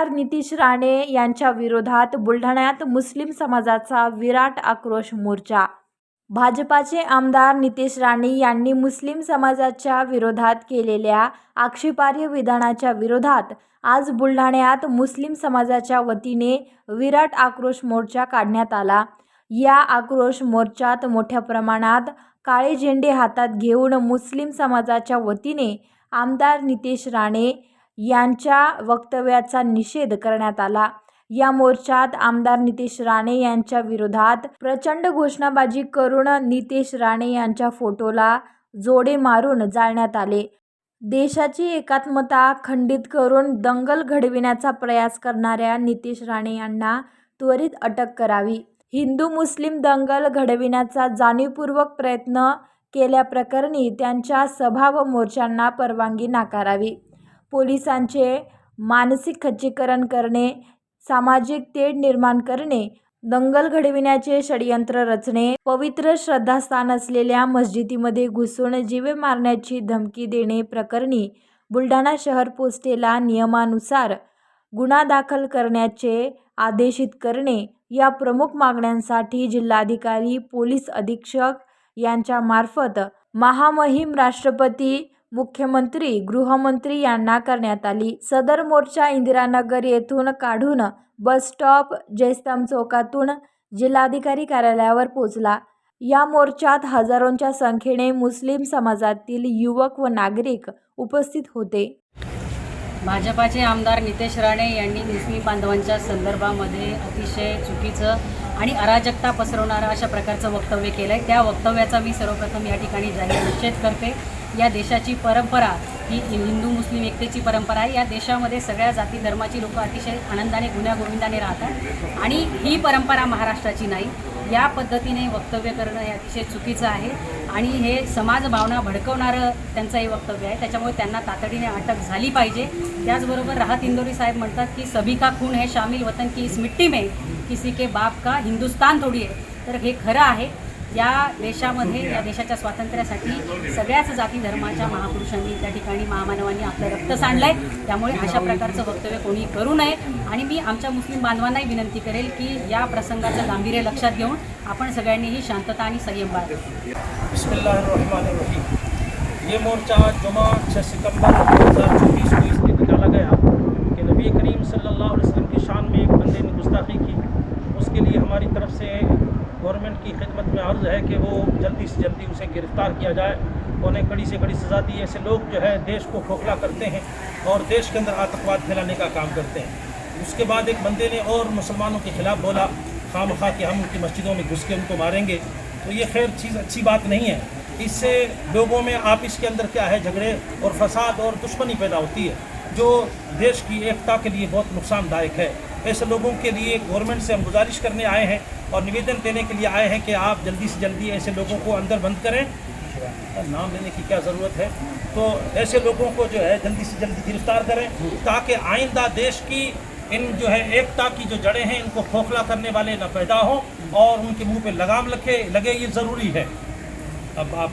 नितीश राणे यांच्या विरोधात बुलढाण्यात मुस्लिम समाजाचा विराट आक्रोश मोर्चा. भाजपाचे आमदार नितेश राणे यांनी मुस्लिम समाजाच्या विरोधात केलेल्या आक्षेपार्ह विधानाच्या विरोधात आज बुलढाण्यात मुस्लिम समाजाच्या वतीने विराट आक्रोश मोर्चा काढण्यात आला. या आक्रोश मोर्चात मोठ्या प्रमाणात काळे झेंडे हातात घेऊन मुस्लिम समाजाच्या वतीने आमदार नितेश राणे यांच्या वक्तव्याचा निषेध करण्यात आला. या मोर्चात आमदार नितेश राणे यांच्या विरोधात प्रचंड घोषणाबाजी करून नितेश राणे यांच्या फोटोला जोडे मारून जाळण्यात आले. देशाची एकात्मता खंडित करून दंगल घडविण्याचा प्रयास करणाऱ्या नितेश राणे यांना त्वरित अटक करावी. हिंदू मुस्लिम दंगल घडविण्याचा जाणीवपूर्वक प्रयत्न केल्याप्रकरणी त्यांच्या सभा व मोर्चांना परवानगी नाकारावी. पोलिसांचे मानसिक खच्चीकरण करणे सामाजिक तेढ निर्माण करणे दंगल घडविण्याचे षडयंत्र रचणे पवित्र श्रद्धास्थान असलेल्या मस्जिदीमध्ये घुसून जीवे मारण्याची धमकी देणे प्रकरणी बुलढाणा शहर पोस्टेला नियमानुसार गुन्हा दाखल करण्याचे आदेशित करणे या प्रमुख मागण्यांसाठी जिल्हाधिकारी पोलीस अधीक्षक यांच्यामार्फत महामहिम राष्ट्रपती मुख्यमंत्री गृहमंत्री यांना करण्यात आली. सदर मोर्चा इंदिरानगर येथून काढून बसस्टॉप जयस्तंभ चौकातून जिल्हाधिकारी कार्यालयावर पोचला या मोर्चात हजारोंच्या संख्येने मुस्लिम समाजातील युवक व नागरिक उपस्थित होते. भाजपाचे आमदार नितेश राणे यांनी मुस्लिम बांधवांच्या संदर्भामध्ये अतिशय चुकीचं आणि अराजकता पसरवणारं अशा प्रकारचं वक्तव्य केलं आहे त्या वक्तव्याचा मी सर्वप्रथम या ठिकाणी जाहीर निषेध करते. या देशाची परंपरा ही हिंदू मुस्लिम एकतेची परंपरा आहे. या देशामध्ये सगळ्या जाती धर्माची लोकं अतिशय आनंदाने गुण्यागोविंदाने राहतात. आणि ही परंपरा महाराष्ट्राची नाही. या पद्धतीने वक्तव्य करणं हे अतिशय चुकीचं आहे. आणि हे समाज भावना भडकवणारं त्यांचं हे वक्तव्य आहे. त्याच्यामुळे त्यांना तातडीने अटक झाली पाहिजे. त्याचबरोबर राहत इंदोरी साहेब म्हणतात की सभी का खून है शामिल वतन की इस मिट्टी में. किसी के बाप का हिंदुस्तान थोडी आहे तर हे खरं आहे. या देशामध्ये या देशाच्या स्वातंत्र्यासाठी सगळ्याच जाती धर्माच्या महापुरुषांनी त्या ठिकाणी महामानवांनी आपलं रक्त सांडलं आहे त्यामुळे अशा प्रकारचं वक्तव्य कोणी करू नये. आणि मी आमच्या मुस्लिम बांधवांनाही विनंती करेल की या प्रसंगाचं गांभीर्य लक्षात घेऊन आपण सगळ्यांनीही शांतता आणि संयम बाळगावा ये मोर्चा जुमा छः सितंबर 2024 को से गवर्नमेंट की खिदमत में अर्ज़ है कि वो जल्दी से जल्दी उसे गिरफ़्तार किया जाए। उन्हें कड़ी से कड़ी सज़ा दी। ऐसे लोग जो है देश को खोखला करते हैं और देश के अंदर आतंकवाद फैलाने का काम करते हैं। उसके बाद एक बंदे ने और मुसलमानों के ख़िलाफ़ बोला खाम खा कि हम उनकी मस्जिदों में घुस के उनको मारेंगे। तो ये खैर चीज़ अच्छी बात नहीं है। इससे लोगों में आपस के अंदर क्या है, झगड़े और फसाद और दुश्मनी पैदा होती है, जो देश की एकता के लिए बहुत नुकसानदायक है। ऐसे लोगों के लिए गवर्नमेंट से हम गुजारिश करने आए हैं और निवेदन देने के लिए आए हैं कि आप जल्दी से जल्दी ऐसे लोगों को अंदर बंद करें। नाम लेने की क्या ज़रूरत है? तो ऐसे लोगों को जो है जल्दी से जल्दी गिरफ़्तार करें ताकि आइंदा देश की इन जो है एकता की जो जड़ें हैं, इनको खोखला करने वाले न पैदा हों और उनके मुँह पे लगाम लगे लगे, ये ज़रूरी है। अब आप